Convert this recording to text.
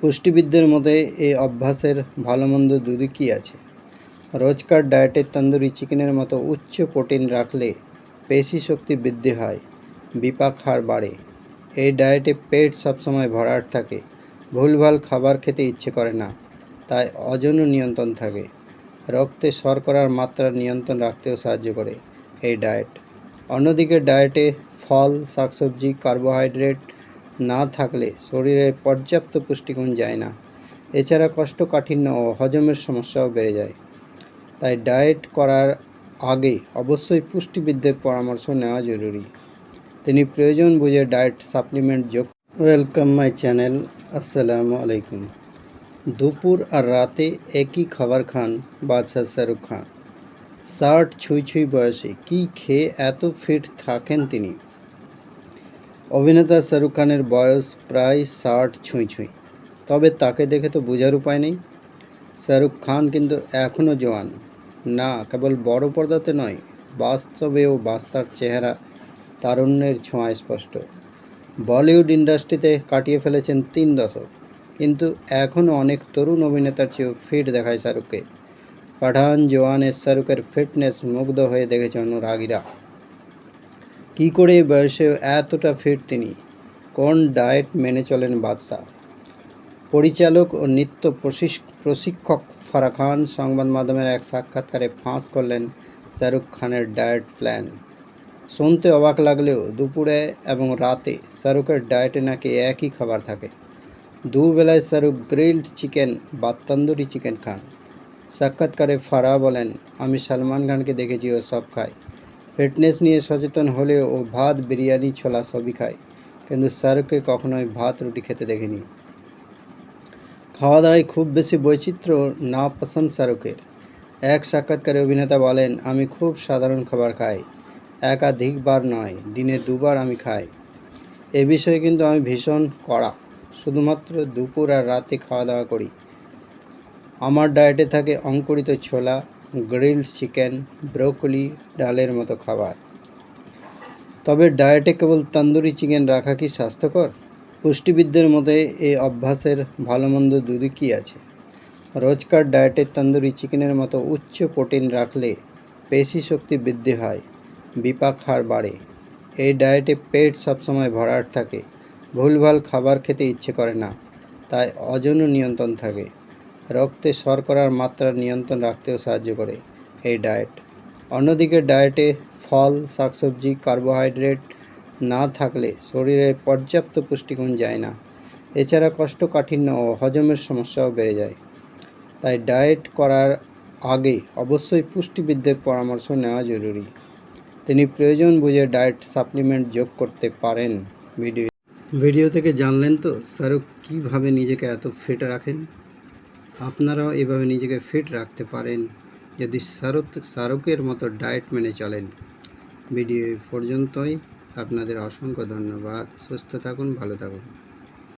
পুষ্টিবিদদের মতে এই অভ্যাসের ভালো মন্দ দুদিকই আছে? রোজকার ডায়েটে তন্দুরি চিকেনের মতো উচ্চ প্রোটিন রাখলে পেশি শক্তি বৃদ্ধি হয়, বিপাক হার বাড়ে। এই ডায়েটে পেট সবসময় ভরাট থাকে, ভুলভাল খাবার খেতে ইচ্ছে করে না, তাই ওজনও নিয়ন্ত্রণ থাকে। রক্তে শর্করার মাত্রা নিয়ন্ত্রণ রাখতেও সাহায্য করে এই ডায়েট। অন্যদিকে ডায়েটে ফল, শাকসবজি, কার্বোহাইড্রেট না থাকলে শরীরে পর্যাপ্ত পুষ্টিগুণ যায় না। এছাড়া কোষ্ঠকাঠিন্য ও হজমের সমস্যাও বেড়ে যায়। তাই ডায়েট করার আগে অবশ্যই পুষ্টিবিদদের পরামর্শ নেওয়া জরুরি। তিনি প্রয়োজন বুঝে ডায়েট সাপ্লিমেন্ট যোগ ওয়েলকাম মাই চ্যানেল, আসসালামু আলাইকুম। দুপুর আর রাতে একই খাবার খান বাদশাহ শাহরুখ খান। ষাট ছুঁই ছুঁই বয়সে কী খেয়ে এত ফিট থাকেন তিনি? অভিনেতা শাহরুখ খানের বয়স প্রায় ষাট ছুঁই ছুঁই। তবে তাকে দেখে তো বোঝার উপায় নেই। শাহরুখ খান কিন্তু এখনও জোয়ান। না, কেবল বড় পর্দাতে নয়, বাস্তবেও বাস্তার চেহারা তারুণ্যের ছোঁয়া স্পষ্ট। বলিউড ইন্ডাস্ট্রিতে কাটিয়ে ফেলেছেন তিন দশক। কিন্তু এখনও অনেক তরুণ অভিনেতার চেয়েও ফিট দেখায় শাহরুখকে। পাঠান জওয়ানের শাহরুখের ফিটনেস মুগ্ধ হয়ে দেখেছে অনুরাগীরা। কী করে এই বয়সেও এতটা ফিট তিনি? কোন ডায়েট মেনে চলেন বাদশাহ? পরিচালক ও নৃত্য প্রশিক্ষক ফারা খান সংবাদ মাধ্যমের এক সাক্ষাৎকারে ফাঁস করলেন শাহরুখ খানের ডায়েট প্ল্যান শুনতে অবাক লাগলেও দুপুরে এবং রাতে শাহরুখের ডায়েটে নাকি একই খাবার থাকে। দুবেলায় শাহরুখ গ্রিলড চিকেন বা তন্দুরি চিকেন খান। সাক্ষাৎকারে ফারা বলেন, আমি সালমান খানকে দেখেছি, ও সব খায়। ফিটনেস নিয়ে সচেতন হলেও ও ভাত, বিরিয়ানি, ছোলা সবই খায়। কিন্তু শাহরুখকে কখনোই ভাত, রুটি খেতে দেখিনি। খাওয়া দাওয়ায় খুব বেশি বৈচিত্র্য না পছন্দ শাহরুখের এক সাক্ষাৎকারে অভিনেতা বলেন, আমি খুব সাধারণ খাবার খাই। একাধিকবার নয়, দিনে দুবার আমি খাই। এ বিষয়ে কিন্তু আমি ভীষণ কড়া। শুধুমাত্র দুপুর আর রাতে খাওয়া দাওয়া করি। আমার ডায়েটে থাকে অঙ্কুরিত ছোলা গ্রিলড চিকেন, ব্রোকলি, ডালের মতো খাবার। তবে ডায়েটে কেবল তন্দুরি চিকেন রাখা কি স্বাস্থ্যকর? পুষ্টিবিদদের মতে এই অভ্যাসের ভালো মন্দ দুদিকই আছে? রোজকার ডায়েটে তন্দুরি চিকেনের মতো উচ্চ প্রোটিন রাখলে পেশি শক্তি বৃদ্ধি হয়, বিপাক হার বাড়ে। এই ডায়েটে পেট সবসময় ভরাট থাকে, ভুলভাল খাবার খেতে ইচ্ছে করে না, তাই ওজনও নিয়ন্ত্রণ থাকে। রক্তে শর্করার মাত্রা নিয়ন্ত্রণ রাখতেও সাহায্য করে এই ডায়েট। অন্যদিকে ডায়েটে ফল, শাকসবজি, কার্বোহাইড্রেট না থাকলে শরীরে পর্যাপ্ত পুষ্টিগুণ যায় না। এছাড়া কোষ্ঠকাঠিন্য ও হজমের সমস্যাও বেড়ে যায়। তাই ডায়েট করার আগে অবশ্যই পুষ্টিবিদদের পরামর্শ নেওয়া জরুরি। তিনি প্রয়োজন বুঝে ডায়েট সাপ্লিমেন্ট যোগ করতে পারেন। ভিডিও ভিডিও থেকে জানলেন তো, শাহরুখ কীভাবে নিজেকে এত ফিট রাখেন? আপনারাও এভাবে নিজেকে ফিট রাখতে পারেন, যদি শাহরুখ, শাহরুখের মতো ডায়েট মেনে চলেন। ভিডিও পর্যন্তই। আপনাদের অসংখ্য ধন্যবাদ। সুস্থ থাকুন, ভালো থাকুন।